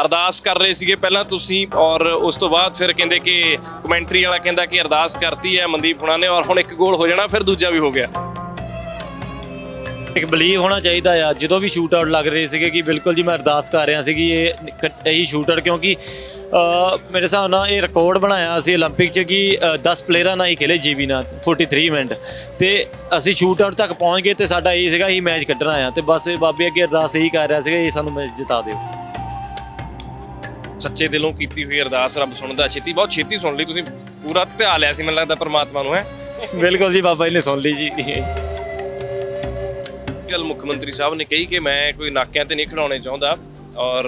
ਅਰਦਾਸ ਕਰ ਰਹੇ ਸੀਗੇ ਪਹਿਲਾਂ ਤੁਸੀਂ ਔਰ ਉਸ ਤੋਂ ਬਾਅਦ ਫਿਰ ਕਹਿੰਦੇ ਕਿ ਕਮੈਂਟਰੀ ਵਾਲਾ ਕਹਿੰਦਾ ਕਿ ਅਰਦਾਸ ਕਰਤੀ ਹੈ ਮਨਦੀਪ ਹੁਣਾਂ ਨੇ ਔਰ ਹੁਣ ਇੱਕ ਗੋਲ ਹੋ ਜਾਣਾ ਫਿਰ ਦੂਜਾ ਵੀ ਹੋ ਗਿਆ ਇੱਕ ਬਲੀਵ ਹੋਣਾ ਚਾਹੀਦਾ ਆ ਜਦੋਂ ਵੀ ਸ਼ੂਟ ਆਊਟ ਲੱਗ ਰਹੇ ਸੀਗੇ ਕਿ ਬਿਲਕੁਲ ਜੀ ਮੈਂ ਅਰਦਾਸ ਕਰ ਰਿਹਾ ਸੀ ਕਿ ਇਹ ਨਿਕ- ਇਹੀ ਸ਼ੂਟਰ ਕਿਉਂਕਿ ਅ, ਮੇਰੇ ਹਿਸਾਬ ਨਾਲ ਇਹ ਰਿਕਾਰਡ ਬਣਾਇਆ ਸੀ 올림픽 'ਚ ਕਿ ਅ, 10 ਪਲੇਅਰਾਂ ਨਾਲ ਹੀ ਖੇਲੇ ਜੀਬੀ ਨਾਲ 43 ਮਿੰਟ ਤੇ ਅਸੀਂ ਸ਼ੂਟ ਆਊਟ ਤੱਕ ਪਹੁੰਚ ਗਏ ਤੇ ਸਾਡਾ ਇਹ ਸੀਗਾ ਇਹ ਮੈਚ ਕੱਢਣਾ ਆ ਤੇ ਬਸ ਬਾਬੇ ਅੱਗੇ ਅਰਦਾਸ ਇਹੀ ਕਰ ਰਿਹਾ ਸੀਗਾ ਇਹ ਸਾਨੂੰ ਮੈਚ ਜਿਤਾ ਦਿਓ ਸੱਚੇ ਦਿਲੋਂ ਕੀਤੀ ਹੋਈ ਅਰਦਾਸ ਰੱਬ ਸੁਣਦਾ ਛੇਤੀ ਬਹੁਤ ਛੇਤੀ ਸੁਣ ਲਈ ਤੁਸੀਂ ਪੂਰਾ ਧਿਆ ਲਿਆ ਸੀ ਮੈਨੂੰ ਲੱਗਦਾ ਪਰਮਾਤਮਾ ਨੂੰ ਹੈ? ਬਿਲਕੁਲ ਜੀ ਬਾਬਾ ਜੀ ਨੇ ਸੁਣ ਲਈ ਜੀ। ਗੱਲ ਮੁੱਖ ਮੰਤਰੀ ਸਾਹਿਬ ਨੇ ਕਹੀ ਕਿ ਮੈਂ ਕੋਈ ਨਾਕਿਆਂ ਤੇ ਨਹੀਂ ਖੜਾਉਣੇ ਚਾਹੁੰਦਾ ਔਰ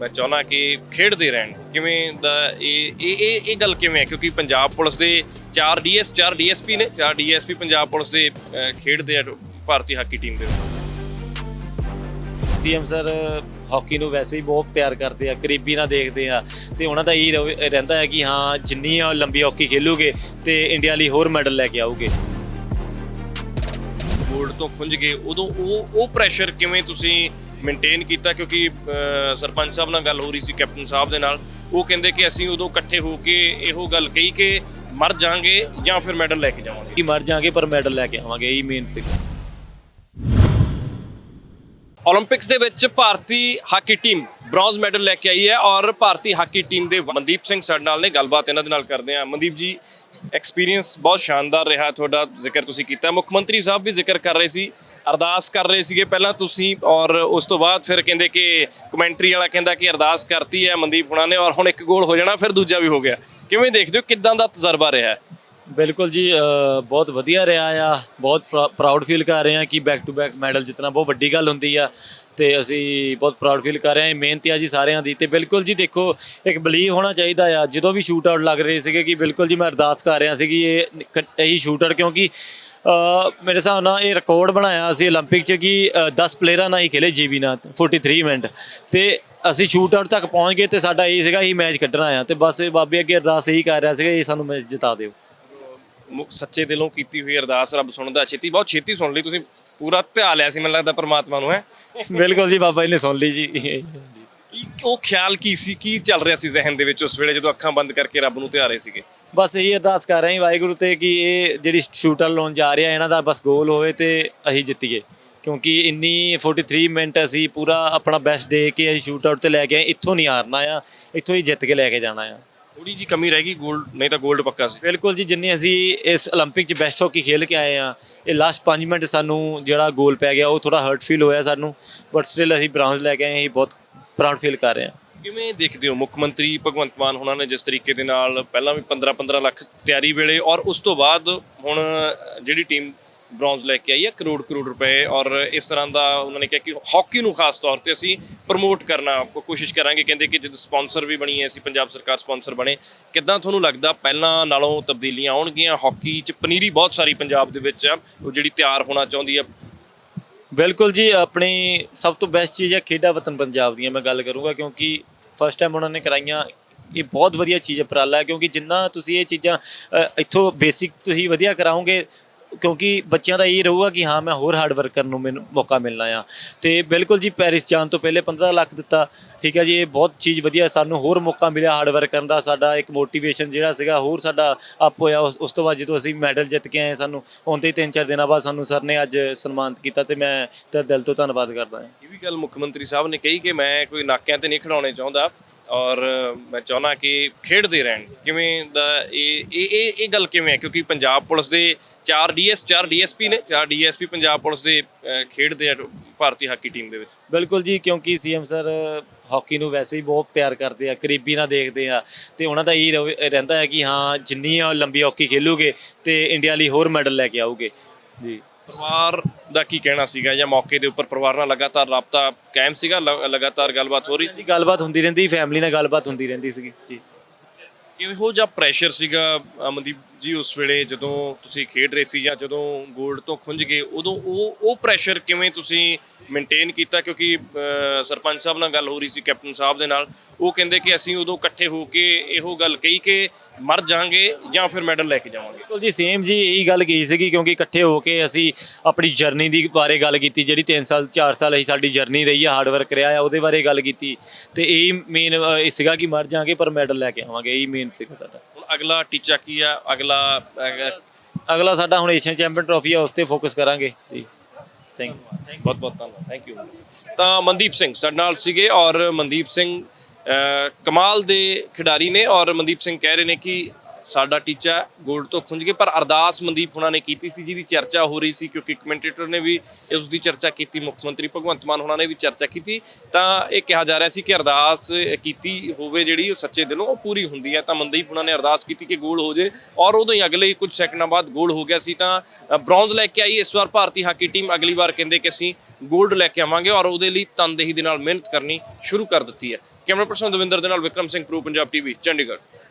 ਮੈਂ ਚਾਹੁੰਦਾ ਕਿ ਖੇਡਦੇ ਰਹਿਣ। ਕਿਵੇਂ ਦਾ ਇਹ ਇਹ ਇਹ ਗੱਲ ਕਿਵੇਂ ਹੈ? ਕਿਉਂਕਿ ਪੰਜਾਬ ਪੁਲਿਸ ਦੇ 4 ਡੀਐਸ 4 ਡੀਐਸਪੀ ਨੇ 4 ਡੀਐਸਪੀ ਪੰਜਾਬ ਪੁਲਿਸ ਦੇ ਖੇਡਦੇ ਆ ਭਾਰਤੀ ਹਾਕੀ ਟੀਮ ਦੇ ਸੀਐਮ ਸਰ ਹਾਕੀ ਨੂੰ ਵੈਸੇ ਹੀ ਬਹੁਤ ਪਿਆਰ ਕਰਦੇ ਆ ਕਰੀਬੀ ਨਾਲ ਦੇਖਦੇ ਆ ਤੇ ਉਹਨਾਂ ਦਾ ਇਹ ਰਵ- ਰਹਿੰਦਾ ਹੈ ਕਿ ਹਾਂ ਜਿੰਨੀ ਆ ਲੰਬੀ ਹਾਕੀ ਖੇਲੂਗੇ ਤੇ ਇੰਡੀਆ ਲਈ ਹੋਰ ਮੈਡਲ ਲੈ ਕੇ ਆਉਗੇ ਬੋਰਡ ਤੋਂ ਖੁੰਝ ਗਏ ਉਦੋਂ ਉਹ ਉਹ ਪ੍ਰੈਸ਼ਰ ਕਿਵੇਂ ਤੁਸੀਂ ਮੇਨਟੇਨ ਕੀਤਾ? ਕਿਉਂਕਿ ਅਹ, ਸਰਪੰਚ ਸਾਹਿਬ ਨਾਲ ਗੱਲ ਹੋ ਰਹੀ ਸੀ ਕੈਪਟਨ ਸਾਹਿਬ ਦੇ ਨਾਲ। ਉਹ ਕਹਿੰਦੇ ਕਿ ਅਸੀਂ ਉਦੋਂ ਇਕੱਠੇ ਹੋ ਕੇ ਇਹੋ ਗੱਲ ਕਹੀ ਕਿ ਮਰ ਜਾਾਂਗੇ ਜਾਂ ਫਿਰ ਮੈਡਲ ਲੈ ਕੇ ਜਾਵਾਂਗੇ। ਕਿ ਮਰ ਜਾਾਂਗੇ ਪਰ ਮੈਡਲ ਲੈ ਕੇ ਆਵਾਂਗੇ ਇਹੀ ਮੇਨ ਸੀ। ਓਲੰਪਿਕਸ ਦੇ ਵਿੱਚ ਭਾਰਤੀ ਹਾਕੀ ਟੀਮ ਬ੍ਰੌਂਜ਼ ਮੈਡਲ ਲੈ ਕੇ ਆਈ ਹੈ ਔਰ ਭਾਰਤੀ ਹਾਕੀ ਟੀਮ ਦੇ ਮਨਦੀਪ ਸਿੰਘ ਸਾਡੇ ਨਾਲ ਨੇ, ਗੱਲਬਾਤ ਇਹਨਾਂ ਦੇ ਨਾਲ ਕਰਦੇ ਹਾਂ। ਮਨਦੀਪ ਜੀ ਐਕਸਪੀਰੀਅੰਸ ਬਹੁਤ ਸ਼ਾਨਦਾਰ ਰਿਹਾ ਤੁਹਾਡਾ, ਜ਼ਿਕਰ ਤੁਸੀਂ ਕੀਤਾ। ਮੁੱਖ ਮੰਤਰੀ ਸਾਹਿਬ ਵੀ ਜ਼ਿਕਰ ਕਰ ਰਹੇ ਸੀ, ਅਰਦਾਸ ਕਰ ਰਹੇ ਸੀਗੇ ਪਹਿਲਾਂ ਤੁਸੀਂ ਔਰ ਉਸ ਤੋਂ ਬਾਅਦ ਫਿਰ ਕਹਿੰਦੇ ਕਿ ਕਮੈਂਟਰੀ ਵਾਲਾ ਕਹਿੰਦਾ ਕਿ ਅਰਦਾਸ ਕਰਤੀ ਹੈ ਮਨਦੀਪ ਹੁਣਾਂ ਨੇ ਔਰ ਹੁਣ ਇੱਕ ਗੋਲ ਹੋ ਜਾਣਾ, ਫਿਰ ਦੂਜਾ ਵੀ ਹੋ ਗਿਆ। ਕਿਵੇਂ ਦੇਖਦੇ ਹੋ, ਕਿਦਾਂ ਦਾ ਤਜਰਬਾ ਰਿਹਾ ਬਿਲਕੁਲ ਜੀ ਅ, ਬਹੁਤ ਵਧੀਆ ਰਿਹਾ ਆ ਬਹੁਤ ਪ੍ਰਾਊਡ ਫੀਲ ਕਰ ਰਹੇ ਆ ਕਿ ਬੈਕ ਟੂ ਬੈਕ ਮੈਡਲ ਜਿੱਤਣਾ ਬਹੁਤ ਵੱਡੀ ਗੱਲ ਹੁੰਦੀ ਆ ਤੇ ਅਸੀਂ ਬਹੁਤ ਪ੍ਰਾਊਡ ਫੀਲ ਕਰ ਰਹੇ ਹਾਂ ਇਹ ਮਿਹਨਤ ਆ ਜੀ ਸਾਰਿਆਂ ਦੀ ਤੇ ਬਿਲਕੁਲ ਜੀ ਦੇਖੋ ਇੱਕ ਬਲੀਵ ਹੋਣਾ ਚਾਹੀਦਾ ਆ ਜਦੋਂ ਵੀ ਸ਼ੂਟ ਆਊਟ ਲੱਗ ਰਹੇ ਸੀਗੇ ਕਿ ਬਿਲਕੁਲ ਜੀ ਮੈਂ ਅਰਦਾਸ ਕਰ ਰਿਹਾ ਸੀ ਕਿ ਇਹ ਨਿਕ- ਇਹੀ ਸ਼ੂਟਰ ਕਿਉਂਕਿ ਅ, ਮੇਰੇ ਹਿਸਾਬ ਨਾਲ ਇਹ ਰਿਕਾਰਡ ਬਣਾਇਆ ਸੀ 올림픽 'ਚ ਕਿ ਅ, 10 ਪਲੇਅਰਾਂ ਨਾਲ ਹੀ ਖੇਲੇ ਜੀਬੀ ਨਾਲ 43 ਮਿੰਟ ਤੇ ਅਸੀਂ ਸ਼ੂਟ ਆਊਟ ਤੱਕ ਪਹੁੰਚ ਗਏ ਤੇ ਸਾਡਾ ਇਹ ਸੀਗਾ ਇਹ ਮੈਚ ਕੱਢਣਾ ਆ ਤੇ ਬਸ ਬਾਬੇ ਅੱਗੇ ਅਰਦਾਸ ਇਹੀ ਕਰ ਰਿਹਾ ਸੀਗਾ ਇਹ ਸਾਨੂੰ ਮੈਚ ਜਿਤਾ ਦਿਓ ਮੁ- ਸੱਚੇ ਦਿਲੋਂ ਕੀਤੀ ਹੋਈ ਅਰਦਾਸ ਰੱਬ ਸੁਣਦਾ ਛੇਤੀ ਬਹੁਤ ਛੇਤੀ ਸੁਣ ਲਈ ਤੁਸੀਂ ਪੂਰਾ ਧਿਆ ਲਿਆ ਸੀ ਮੈਨੂੰ ਲੱਗਦਾ ਪਰਮਾਤਮਾ ਨੂੰ ਹੈ। ਬਿਲਕੁਲ ਜੀ ਬਾਬਾ ਜੀ ਨੇ ਸੁਣ ਲਈ ਜੀ। ਕੀ ਉਹ ਖਿਆਲ ਕੀ ਸੀ ਕੀ ਚੱਲ ਰਿਹਾ ਸੀ ਜ਼ਿਹਨ ਦੇ ਵਿੱਚ ਉਸ ਵੇਲੇ ਜਦੋਂ ਅੱਖਾਂ ਬੰਦ ਕਰਕੇ ਰੱਬ ਨੂੰ ਧਿਆ ਰਹੇ ਸੀਗੇ? ਬਸ ਇਹੀ ਅਰਦਾਸ ਕਰ ਰਹੇ ਹਾਂ ਵਾਹਿਗੁਰੂ ਤੇ ਕਿ ਇਹ ਜਿਹੜੀ ਸ਼ੂਟਰ ਲਾਉਣ ਜਾ ਰਿਹਾ ਇਹਨਾਂ ਦਾ ਬਸ ਗੋਲ ਹੋਵੇ ਤੇ ਅਸੀਂ ਜਿੱਤੀਏ। ਕਿਉਂਕਿ ਇੰਨੀ 43 ਮਿੰਟ ਅਸੀਂ ਪੂਰਾ ਆਪਣਾ ਬੈਸਟ ਦੇ ਕੇ ਅਸੀਂ ਸ਼ੂਟ ਆਊਟ ਤੇ ਲੈ ਕੇ ਆਏ ਇੱਥੋਂ ਨਹੀਂ ਹਾਰਨਾ ਆ ਇੱਥੋਂ ਹੀ ਜਿੱਤ ਕੇ ਲੈ ਕੇ ਜਾਣਾ ਆ। ਥੋੜੀ ਜੀ ਕਮੀ ਰਹਿ ਗਈ 골ਡ ਨਹੀਂ ਤਾਂ 골ਡ ਪੱਕਾ ਸੀ। ਬਿਲਕੁਲ ਜੀ ਜਿੰਨੇ ਅਸੀਂ ਇਸ 올림픽 'ਚ ਬੈਸਟ ਹੋਕੀ ਖੇਲ ਕੇ ਆਏ ਆ ਇਹ ਲਾਸਟ 5 ਮਿੰਟ ਸਾਨੂੰ ਜਿਹੜਾ ਗੋਲ ਪੈ ਗਿਆ ਉਹ ਥੋੜਾ ਹਰਟ ਫੀਲ ਹੋਇਆ ਸਾਨੂੰ ਬਟ ਸਟਿਲ ਅਸੀਂ ਬ੍ਰਾਂਜ਼ ਲੈ ਕੇ ਆਏ ਅਸੀਂ ਬਹੁਤ ਪ੍ਰਾਊਡ ਫੀਲ ਕਰ ਰਹੇ ਆ ਕਿਵੇਂ ਦੇਖਦੇ ਹੋ ਮੁੱਖ ਮੰਤਰੀ ਭਗਵੰਤ ਮਾਨ ਉਹਨਾਂ ਨੇ ਜਿਸ ਤਰੀਕੇ ਦੇ ਨਾਲ ਪਹਿਲਾਂ ਵੀ 15 15 ਲੱਖ ਤਿਆਰੀ ਵੇਲੇ ਔਰ ਉਸ ਤੋਂ ਬਾਅਦ ਹੁਣ ਜਿਹੜੀ ਟੀਮ ਬ੍ਰੌਂਜ਼ ਲੈ ਕੇ ਆਈ ਹੈ, ਕਰੋੜ ਕਰੋੜ ਰੁਪਏ। ਔਰ ਇਸ ਤਰ੍ਹਾਂ ਦਾ ਉਹਨਾਂ ਨੇ ਕਿਹਾ ਕਿ ਹਾਕੀ ਨੂੰ ਖਾਸ ਤੌਰ ਤੇ ਅਸੀਂ ਪ੍ਰਮੋਟ ਕਰਨਾ ਕੋਸ਼ਿਸ਼ ਕਰਾਂਗੇ। ਕਹਿੰਦੇ ਕਿ ਜਦੋਂ ਸਪਾਂਸਰ ਵੀ ਬਣੀ ਹੈ, ਅਸੀਂ ਪੰਜਾਬ ਸਰਕਾਰ ਸਪਾਂਸਰ ਬਣੇ। ਕਿੱਦਾਂ ਤੁਹਾਨੂੰ ਲੱਗਦਾ ਪਹਿਲਾਂ ਨਾਲੋਂ ਤਬਦੀਲੀਆਂ ਆਉਣਗੀਆਂ? ਹਾਕੀ 'ਚ ਪਨੀਰੀ ਬਹੁਤ ਸਾਰੀ ਪੰਜਾਬ ਦੇ ਵਿੱਚ ਆ। ਉਹ ਜਿਹੜੀ ਤਿਆਰ ਹੋਣਾ ਚਾਹੁੰਦੀ ਹੈ। ਬਿਲਕੁਲ ਜੀ, ਆਪਣੀ ਸਭ ਤੋਂ ਬੈਸਟ ਚੀਜ਼ ਹੈ ਖੇਡਾਂ ਵਤਨ ਪੰਜਾਬ ਦੀਆਂ ਮੈਂ ਗੱਲ ਕਰੂੰਗਾ। ਕਿਉਂਕਿ ਫਸਟ ਟਾਈਮ ਉਹਨਾਂ ਨੇ ਕਰਾਈਆਂ, ਇਹ ਬਹੁਤ ਵਧੀਆ ਚੀਜ਼ ਉਪਰਾਲਾ ਹੈ ਕਿਉਂਕਿ ਜਿੰਨਾ ਤੁਸੀਂ ਇਹ ਚੀਜ਼ਾਂ ਇੱਥੋਂ ਬੇਸਿਕ ਤੁਸੀਂ ਵਧੀਆ ਕਰਾਓਗੇ ਕਿਉਂਕਿ ਬੱਚਿਆਂ ਦਾ ਇਹ ਰਹੂਗਾ ਕਿ ਹਾਂ, ਮੈਂ ਹੋਰ ਹਾਰਡ ਵਰਕ ਕਰਨ ਨੂੰ ਮੈਨੂੰ ਮੌਕਾ ਮਿਲਣਾ ਆ। ਤੇ ਬਿਲਕੁਲ ਜੀ ਪੈਰਿਸ ਜਾਣ ਤੋਂ ਪਹਿਲੇ 15 ਲੱਖ ਦਿੱਤਾ। ਠੀਕ ਹੈ ਜੀ, ਇਹ ਬਹੁਤ ਚੀਜ਼ ਵਧੀਆ ਸਾਨੂੰ ਹੋਰ ਮੌਕਾ ਮਿਲਿਆ ਹਾਰਡ ਵਰਕ ਕਰਨ ਦਾ, ਸਾਡਾ ਇੱਕ ਮੋਟੀਵੇਸ਼ਨ ਜਿਹੜਾ ਸੀਗਾ, ਹੋਰ ਸਾਡਾ ਅਪ ਹੋਇਆ, ਉਸ ਉਸ ਤੋਂ ਬਾਅਦ ਜਦੋਂ ਅਸੀਂ ਮੈਡਲ ਜਿੱਤ ਕੇ ਆਏ ਸਾਨੂੰ, ਆਉਂਦੇ ਹੀ ਤਿੰਨ ਚਾਰ ਦਿਨਾਂ ਬਾਅਦ ਸਾਨੂੰ ਸਰ ਨੇ ਅੱਜ ਸਨਮਾਨਿਤ ਕੀਤਾ ਤੇ ਮੈਂ ਤੇ ਦਿਲ ਤੋਂ ਧੰਨਵਾਦ ਕਰਦਾ ਹਾਂ। ਇਹ ਵੀ ਗੱਲ ਮੁੱਖ ਮੰਤਰੀ ਸਾਹਿਬ ਨੇ ਕਹੀ ਕਿ ਮੈਂ ਕੋਈ ਨਾਕਿਆਂ ਤੇ ਨਹੀਂ ਖੜਾਉਣੇ ਚਾਹੁੰਦਾ ਔਰ ਮੈਂ ਚਾਹੁੰਦਾ ਕਿ ਖੇਡਦੇ ਰਹਿਣ। ਕਿਵੇਂ ਦਾ ਇਹ ਇਹ ਇਹ ਗੱਲ ਕਿਵੇਂ ਹੈ? ਕਿਉਂਕਿ ਪੰਜਾਬ ਪੁਲਿਸ ਦੇ 4 ਡੀਐਸ 4 ਡੀਐਸਪੀ ਨੇ 4 ਡੀਐਸਪੀ ਪੰਜਾਬ ਪੁਲਿਸ ਦੇ ਖੇਡਦੇ ਆ। ਭਾਰਤੀ ਹਾਕੀ ਟੀਮ ਦੇ ਵਿੱਚ? ਬਿਲਕੁਲ ਜੀ ਕਿਉਂਕਿ ਸੀਐਮ ਸਰ ਹਾਕੀ ਨੂੰ ਵੈਸੇ ਹੀ ਬਹੁਤ ਪਿਆਰ ਕਰਦੇ ਆ ਕਰੀਬੀ ਨਾਲ ਦੇਖਦੇ ਆ ਤੇ ਉਹਨਾਂ ਦਾ ਇਹ ਰਹਿੰਦਾ ਹੈ ਕਿ ਹਾਂ ਜਿੰਨੀ ਆ ਲੰਬੀ ਹਾਕੀ ਖੇਲੂਗੇ ਤੇ ਇੰਡੀਆ ਲਈ ਹੋਰ ਮੈਡਲ ਲੈ ਕੇ ਆਉਗੇ ਜੀ। ਪਰਿਵਾਰ ਦਾ ਕੀ ਕਹਿਣਾ ਸੀਗਾ ਜਾਂ ਮੌਕੇ ਦੇ ਉੱਪਰ ਪਰਿਵਾਰ ਨਾਲ ਲਗਾਤਾਰ ਰਾਬਤਾ ਕਾਇਮ ਸੀਗਾ ਲਗਾਤਾਰ ਗੱਲਬਾਤ ਹੋ ਰਹੀ? ਜੀ ਗੱਲਬਾਤ ਹੁੰਦੀ ਰਹਿੰਦੀ ਫੈਮਿਲੀ ਨਾਲ ਗੱਲਬਾਤ ਹੁੰਦੀ ਰਹਿੰਦੀ ਸੀਗੀ ਜੀ। ਕਿਹੋ ਜਿਹਾ ਪ੍ਰੈਸ਼ਰ ਸੀਗਾ ਅਮਨਦੀਪ ਜੀ ਉਸ ਵੇਲੇ ਜਦੋਂ ਤੁਸੀਂ ਖੇਡ ਰਹੇ ਸੀ ਜਾਂ ਜਦੋਂ 골ਡ ਤੋਂ ਖੁੰਝ ਗਏ ਉਦੋਂ ਉਹ ਉਹ ਪ੍ਰੈਸ਼ਰ ਕਿਵੇਂ ਤੁਸੀਂ ਮੇਨਟੇਨ ਕੀਤਾ? ਕਿਉਂਕਿ ਅਹ, ਸਰਪੰਚ ਸਾਹਿਬ ਨਾਲ ਗੱਲ ਹੋ ਰਹੀ ਸੀ ਕੈਪਟਨ ਸਾਹਿਬ ਦੇ ਨਾਲ। ਉਹ ਕਹਿੰਦੇ ਕਿ ਅਸੀਂ ਉਦੋਂ ਇਕੱਠੇ ਹੋ ਕੇ ਇਹੋ ਗੱਲ ਕਹੀ ਕਿ ਮਰ ਜਾਾਂਗੇ ਜਾਂ ਫਿਰ ਮੈਡਲ ਲੈ ਕੇ ਜਾਵਾਂਗੇ। ਬਿਲਕੁਲ ਜੀ ਸੇਮ ਜੀ ਇਹੀ ਗੱਲ ਕਹੀ ਸੀਗੀ ਕਿਉਂਕਿ ਇਕੱਠੇ ਹੋ ਕੇ ਅਸੀਂ ਆਪਣੀ ਜਰਨੀ ਦੀ ਬਾਰੇ ਗੱਲ ਕੀਤੀ ਜਿਹੜੀ 3 ਸਾਲ 4 ਸਾਲ ਅਸੀਂ ਸਾਡੀ ਜਰਨੀ ਰਹੀ ਆ ਹਾਰਡ ਵਰਕ ਰਿਹਾ ਆ ਉਹਦੇ ਬਾਰੇ ਗੱਲ ਕੀਤੀ। ਤੇ ਇਹੀ ਮੇਨ ਇਹ ਸੀਗਾ ਕਿ ਮਰ ਜਾਾਂਗੇ ਪਰ ਮੈਡਲ ਲੈ ਕੇ ਆਵਾਂਗੇ ਇਹੀ ਮੇਨ ਸੀਗਾ ਸਾਡਾ। ਅਗਲਾ ਟੀਚਾ ਕੀ ਆ? ਅਗਲਾ ਅਗਲਾ ਸਾਡਾ ਹੁਣ ਏਸ਼ੀਅਨ ਚੈਂਪੀਅਨ ਟਰੋਫੀ ਆ, ਉਸ ਤੇ ਫੋਕਸ ਕਰਾਂਗੇ। ਜੀ। ਥੈਂਕ ਯੂ ਬਹੁਤ ਬਹੁਤ ਧੰਨਵਾਦ। ਥੈਂਕ ਯੂ ਤਾਂ ਮਨਦੀਪ ਸਿੰਘ ਸਾਡੇ ਨਾਲ ਸੀਗੇ ਔਰ ਮਨਦੀਪ ਸਿੰਘ ਕਮਾਲ ਦੇ ਖਿਡਾਰੀ ਨੇ ਔਰ ਮਨਦੀਪ ਸਿੰਘ ਕਹਿ ਰਹੇ ਨੇ ਕਿ ਸਾਡਾ ਟੀਚਾ ਗੋਲਡ ਤੋਂ ਖੁੰਝ ਗਏ ਪਰ ਅਰਦਾਸ ਮਨਦੀਪ ਹੁਣਾਂ ਨੇ ਕੀਤੀ ਸੀ, ਜਿਹਦੀ ਚਰਚਾ ਹੋ ਰਹੀ ਸੀ, ਕਿਉਂਕਿ ਕਮੈਂਟੇਟਰ ਨੇ ਵੀ ਉਸ ਦੀ ਚਰਚਾ ਕੀਤੀ, ਮੁੱਖ ਮੰਤਰੀ ਭਗਵੰਤ ਮਾਨ ਹੁਣਾਂ ਨੇ ਵੀ ਚਰਚਾ ਕੀਤੀ, ਤਾਂ ਇਹ ਕਿਹਾ ਜਾ ਰਿਹਾ ਸੀ ਕਿ ਅਰਦਾਸ ਕੀਤੀ ਹੋਵੇ ਜਿਹੜੀ ਉਹ ਸੱਚੇ ਦਿਲੋਂ ਉਹ ਪੂਰੀ ਹੁੰਦੀ ਹੈ। ਤਾਂ ਮਨਦੀਪ ਹੁਣਾਂ ਨੇ ਅਰਦਾਸ ਕੀਤੀ ਕਿ ਗੋਲ ਹੋ ਜੇ, ਔਰ ਉਦੋਂ ਹੀ ਅਗਲੇ ਕੁਝ ਸੈਕਿੰਡਾਂ ਬਾਅਦ ਗੋਲ ਹੋ ਗਿਆ ਸੀ, ਤਾਂ ਬ੍ਰੌਂਜ਼ ਲੈ ਕੇ ਆਈ ਇਸ ਵਾਰ ਭਾਰਤੀ ਹਾਕੀ ਟੀਮ, ਅਗਲੀ ਵਾਰ ਕਹਿੰਦੇ ਕਿ ਅਸੀਂ ਗੋਲਡ ਲੈ ਕੇ ਆਵਾਂਗੇ, ਔਰ ਉਹਦੇ ਲਈ ਤਨਦੇਹੀ ਦੇ ਨਾਲ ਮਿਹਨਤ ਕਰਨੀ ਸ਼ੁਰੂ ਕਰ ਦਿੱਤੀ ਹੈ। ਕੈਮਰਾ ਪਰਸਨ ਦਵਿੰਦਰ ਦੇ ਨਾਲ ਵਿਕਰਮ ਸਿੰਘ, ਪ੍ਰੋ ਪੰਜਾਬ ਟੀਵੀ, ਚੰਡੀਗੜ੍ਹ।